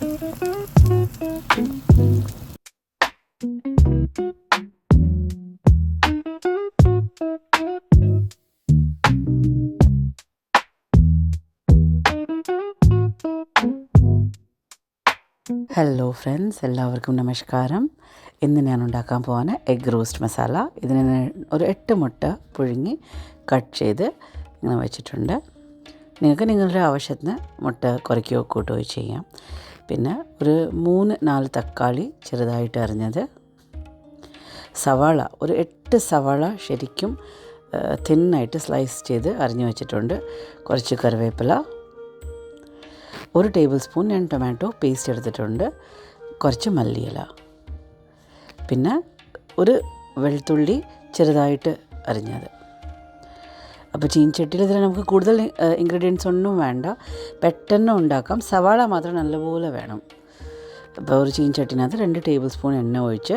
Hello friends എല്ലാവർക്കും നമസ്കാരം. ഇന്ന് ഞാൻ ഉണ്ടാക്കാൻ പോകുന്ന എഗ് റോസ്റ്റ് മസാല ഇതിന് ഒരു എട്ട് മുട്ട പുഴുങ്ങി കട്ട് ചെയ്ത് ഇങ്ങനെ വെച്ചിട്ടുണ്ട്. നിങ്ങൾക്ക് നിങ്ങളുടെ ആവശ്യത്തിന് മുട്ട കുറയ്ക്കുകയോ കൂട്ടുകയോ ചെയ്യാം. പിന്നെ ഒരു മൂന്ന് നാല് തക്കാളി ചെറുതായിട്ട് അരിഞ്ഞത് സവാള ഒരു എട്ട് സവാള ശരിക്കും തിന്നായിട്ട് സ്ലൈസ് ചെയ്ത് അരിഞ്ഞു വെച്ചിട്ടുണ്ട്. കുറച്ച് കറിവേപ്പില ഒരു ടേബിൾ സ്പൂൺ ഞാൻ ടൊമാറ്റോ പേസ്റ്റ് എടുത്തിട്ടുണ്ട്. കുറച്ച് മല്ലിയില പിന്നെ ഒരു വെളുത്തുള്ളി ചെറുതായിട്ട് അരിഞ്ഞത്. അപ്പോൾ ചീൻചട്ടിയിൽ ഇതിൽ നമുക്ക് കൂടുതൽ ഇൻഗ്രീഡിയൻസ് ഒന്നും വേണ്ട. പെട്ടെന്ന് ഉണ്ടാക്കാം. സവാള മാത്രം നല്ലപോലെ വേണം. അപ്പോൾ ഒരു ചീൻചട്ടിനകത്ത് രണ്ട് ടേബിൾ സ്പൂൺ എണ്ണ ഒഴിച്ച്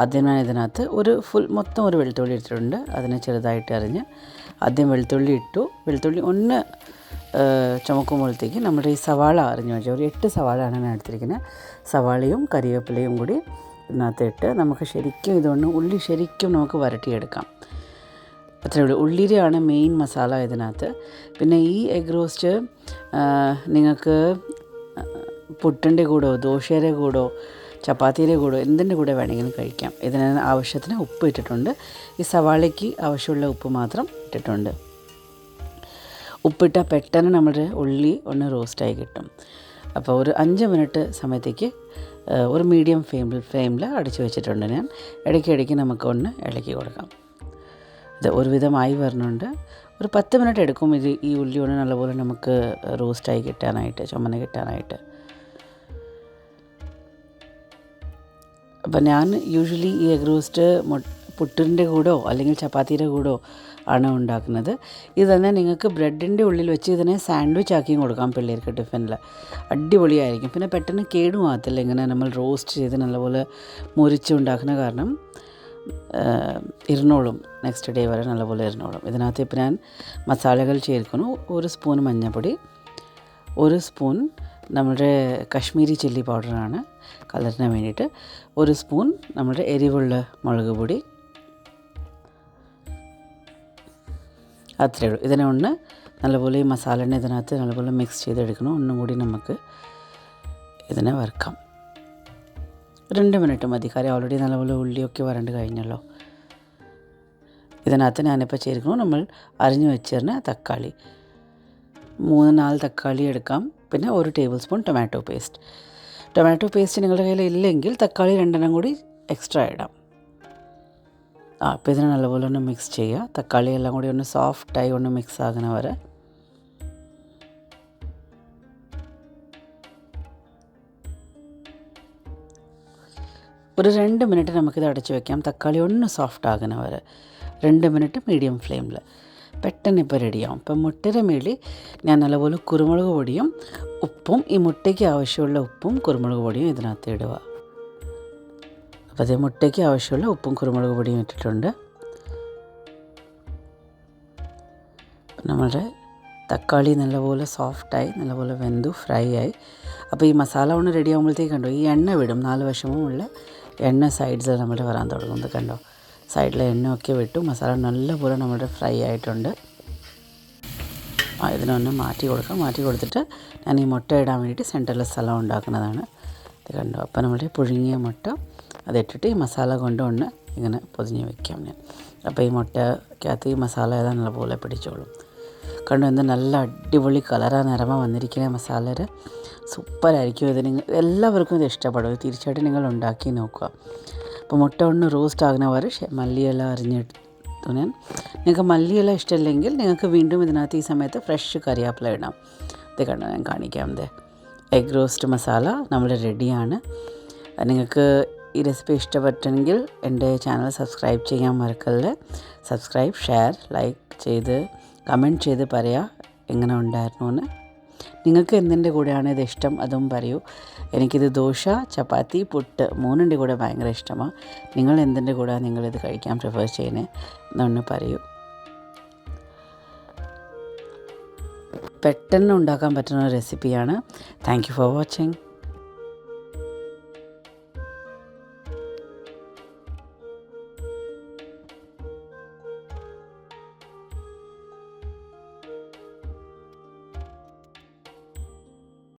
ആദ്യം ഞാൻ ഇതിനകത്ത് ഒരു ഫുൾ മൊത്തം ഒരു വെളുത്തുള്ളി ഇട്ടിട്ടുണ്ട്. അതിനെ ചെറുതായിട്ട് അരിഞ്ഞ് ആദ്യം വെളുത്തുള്ളി ഇട്ടു. വെളുത്തുള്ളി ഒന്ന് ചുമക്കുമ്പോഴത്തേക്ക് നമ്മുടെ ഈ സവാള അരിഞ്ഞു വെച്ചാൽ ഒരു എട്ട് സവാളയാണ് ഞാൻ എടുത്തിരിക്കുന്നത്. സവാളയും കറിവേപ്പിലയും കൂടി ഇതിനകത്ത് ഇട്ട് നമുക്ക് ശരിക്കും ഇതുകൊണ്ട് ഉള്ളി ശരിക്കും നമുക്ക് വരട്ടിയെടുക്കാം. അത്രയേ ഉള്ളൂ. ഉള്ളിരിയാണ് മെയിൻ മസാല ഇതിനകത്ത്. പിന്നെ ഈ എഗ് റോസ്റ്റ് നിങ്ങൾക്ക് പുട്ടിന്റെ കൂടോ ദോശയുടെ കൂടോ ചപ്പാത്തിയുടെ കൂടോ എന്തിന്റെ കൂടെ വേണമെങ്കിലും കഴിക്കാം. ഇതിന് ആവശ്യത്തിന് ഉപ്പ് ഇട്ടിട്ടുണ്ട്. ഈ സവാളയ്ക്ക് ആവശ്യമുള്ള ഉപ്പ് മാത്രം ഇട്ടിട്ടുണ്ട്. ഉപ്പിട്ടാൽ പെട്ടെന്ന് നമ്മുടെ ഉള്ളി ഒന്ന് റോസ്റ്റായി കിട്ടും. അപ്പോൾ ഒരു അഞ്ച് മിനിറ്റ് സമയത്തേക്ക് ഒരു മീഡിയം ഫ്ലെയിമിൽ ഫ്ലെയിമിൽ അടിച്ച് വെച്ചിട്ടുണ്ട് ഞാൻ. ഇടയ്ക്കിടയ്ക്ക് നമുക്കൊന്ന് ഇളക്കി കൊടുക്കാം. ഇത് ഒരുവിധമായി വരുന്നുണ്ട്. ഒരു പത്ത് മിനിറ്റ് എടുക്കും ഇത് ഈ ഉള്ളി നല്ലപോലെ നമുക്ക് റോസ്റ്റായി കിട്ടാനായിട്ട് ചുമന്ന് കിട്ടാനായിട്ട്. അപ്പം ഞാൻ യൂഷ്വലി ഈ എഗ് റോസ്റ്റ് പുട്ടിന്റെ കൂടോ അല്ലെങ്കിൽ ചപ്പാത്തിയുടെ കൂടോ ആണ് ഉണ്ടാക്കുന്നത്. ഇത് തന്നെ നിങ്ങൾക്ക് ബ്രെഡിന്റെ ഉള്ളിൽ വെച്ച് ഇതിനെ സാൻഡ്വിച്ച് ആക്കിയും കൊടുക്കാം പിള്ളേർക്ക് ടിഫിനിൽ അടിപൊളിയായിരിക്കും. പിന്നെ പെട്ടെന്ന് കേടുമാകത്തില്ല ഇങ്ങനെ നമ്മൾ റോസ്റ്റ് ചെയ്ത് നല്ലപോലെ മുറിച്ച് ഉണ്ടാക്കുന്ന കാരണം. ഇരുന്നോളും. നെക്സ്റ്റ് ഡേ വരെ നല്ലപോലെ ഇരുന്നോളും. ഇതിനകത്ത് ഇപ്പോൾ ഞാൻ മസാലകൾ ചേർക്കുന്നു. ഒരു സ്പൂൺ മഞ്ഞൾപ്പൊടി ഒരു സ്പൂൺ നമ്മുടെ കശ്മീരി ചില്ലി പൗഡറാണ് കളറിന് വേണ്ടിയിട്ട് ഒരു സ്പൂൺ നമ്മുടെ എരിവുള്ള മുളക് പൊടി. അത്രയേ ഉള്ളൂ. ഇതിനെ ഒന്ന് നല്ലപോലെ ഈ മസാലനെ ഇതിനകത്ത് നല്ലപോലെ മിക്സ് ചെയ്തെടുക്കണം. ഒന്നും കൂടി നമുക്ക് ഇതിനെ വറുക്കാം. രണ്ട് മിനിറ്റ് മതി. കാര്യം ഓൾറെഡി നല്ലപോലെ ഉള്ളിയൊക്കെ വരണ്ട് കഴിഞ്ഞല്ലോ. ഇതിനകത്ത് ഞാനിപ്പോൾ ചേർക്കുന്നു. നമ്മൾ അരിഞ്ഞു വെച്ചിരുന്ന തക്കാളി. മൂന്ന് നാല് തക്കാളി എടുക്കാം. പിന്നെ ഒരു tablespoon tomato paste tomato paste നിങ്ങളുടെ കയ്യിൽ ഇല്ലെങ്കിൽ തക്കാളി രണ്ടെണ്ണം കൂടി എക്സ്ട്രാ ഇടാം. ആ അപ്പോൾ ഇതിനെ നല്ലപോലെ ഒന്ന് മിക്സ് ചെയ്യുക. തക്കാളി എല്ലാം കൂടി ഒന്ന് സോഫ്റ്റായി ഒന്ന് മിക്സ് ആകുന്ന വരെ ഒരു രണ്ട് മിനിറ്റ് നമുക്കിത് അടച്ചു വെക്കാം. തക്കാളി ഒന്ന് സോഫ്റ്റ് ആകുന്ന വരെ രണ്ട് മിനിറ്റ് മീഡിയം ഫ്ലെയിമിൽ പെട്ടെന്ന് ഇപ്പോൾ റെഡിയാവും ഇപ്പം മുട്ടയുടെ മേളിൽ ഞാൻ നല്ലപോലെ കുരുമുളക് പൊടിയും ഉപ്പും ഈ മുട്ടയ്ക്ക് ആവശ്യമുള്ള ഉപ്പും കുരുമുളക് പൊടിയും ഇതിനകത്ത് ഇടുക. അപ്പോൾ അതേ മുട്ടയ്ക്ക് ആവശ്യമുള്ള ഉപ്പും കുരുമുളക് പൊടിയും ഇട്ടിട്ടുണ്ട്. നമ്മുടെ തക്കാളി നല്ലപോലെ സോഫ്റ്റായി നല്ലപോലെ വെന്തു ഫ്രൈ ആയി. അപ്പോൾ ഈ മസാല ഒന്ന് റെഡി ആകുമ്പോഴത്തേക്ക് കണ്ടു ഈ എണ്ണ വിടും. നാല് വശമും ഉള്ള എണ്ണ സൈഡ്സ് നമ്മൾ വരാൻ തുടങ്ങുന്നത് കണ്ടോ? സൈഡിലെ എണ്ണയൊക്കെ വിട്ടു. മസാല നല്ലപോലെ നമ്മുടെ ഫ്രൈ ആയിട്ടുണ്ട്. ഇതിനൊന്ന് മാറ്റി കൊടുക്കാം. മാറ്റി കൊടുത്തിട്ട് ഞാൻ ഈ മുട്ട ഇടാൻ വേണ്ടിയിട്ട് സെന്ററിൽ സ്ഥലം ഉണ്ടാക്കുന്നതാണ്. ഇത് കണ്ടോ? അപ്പോൾ നമ്മുടെ പുഴുങ്ങിയ മുട്ട അതിട്ടിട്ട് ഈ മസാല കൊണ്ടുവന്ന് ഇങ്ങനെ പൊതിഞ്ഞ് വയ്ക്കാം ഞാൻ. അപ്പോൾ ഈ മുട്ടയ്ക്കകത്ത് ഈ മസാല ഏതാണുള്ള പോലെ പിടിച്ചോളും. കണ്ടു എന്ത് നല്ല അടിപൊളി കളറാണ് നിറമ വന്നിരിക്കുന്ന മസാലയുടെ. സൂപ്പറായിരിക്കും ഇത്. നിങ്ങൾ എല്ലാവർക്കും ഇത് ഇഷ്ടപ്പെടും. തീർച്ചയായിട്ടും നിങ്ങൾ ഉണ്ടാക്കി നോക്കുക. അപ്പോൾ മുട്ട ഒന്ന് റോസ്റ്റ് ആകുന്ന വരെ മല്ലിയില അരിഞ്ഞെടുത്തു ഞാൻ. നിങ്ങൾക്ക് മല്ലിയില ഇഷ്ടമില്ലെങ്കിൽ നിങ്ങൾക്ക് വീണ്ടും ഇതിനകത്ത് ഈ സമയത്ത് ഫ്രഷ് കറിവേപ്പില ഇടാം. ഇത് കണ്ടു ഞാൻ കാണിക്കാം ഇത്. എഗ് റോസ്റ്റ് മസാല നമ്മൾ റെഡിയാണ് നിങ്ങൾക്ക് ഈ റെസിപ്പി ഇഷ്ടപ്പെട്ടെങ്കിൽ എന്റെ ചാനൽ സബ്സ്ക്രൈബ് ചെയ്യാൻ മറക്കല്ലേ. സബ്സ്ക്രൈബ് ഷെയർ ലൈക്ക് ചെയ്ത് കമന്റ് ചെയ്ത് പറയുക എങ്ങനെ ഉണ്ടായിരുന്നു എന്ന് നിങ്ങൾക്ക് എന്തിന്റെ കൂടെയാണ് ഇത് ഇഷ്ടം? അതും പറയൂ. എനിക്കിത് ദോശ ചപ്പാത്തി പുട്ട് മൂന്നിന്റെ കൂടെ ഭയങ്കര ഇഷ്ടമാണ്. നിങ്ങൾ എന്തിന്റെ കൂടെ നിങ്ങളിത് കഴിക്കാൻ പ്രിഫർ ചെയ്യുന്നത്? എന്നൊന്ന് പറയൂ. പെട്ടെന്ന് ഉണ്ടാക്കാൻ പറ്റുന്ന റെസിപ്പിയാണ് താങ്ക് യു ഫോർ വാച്ചിങ്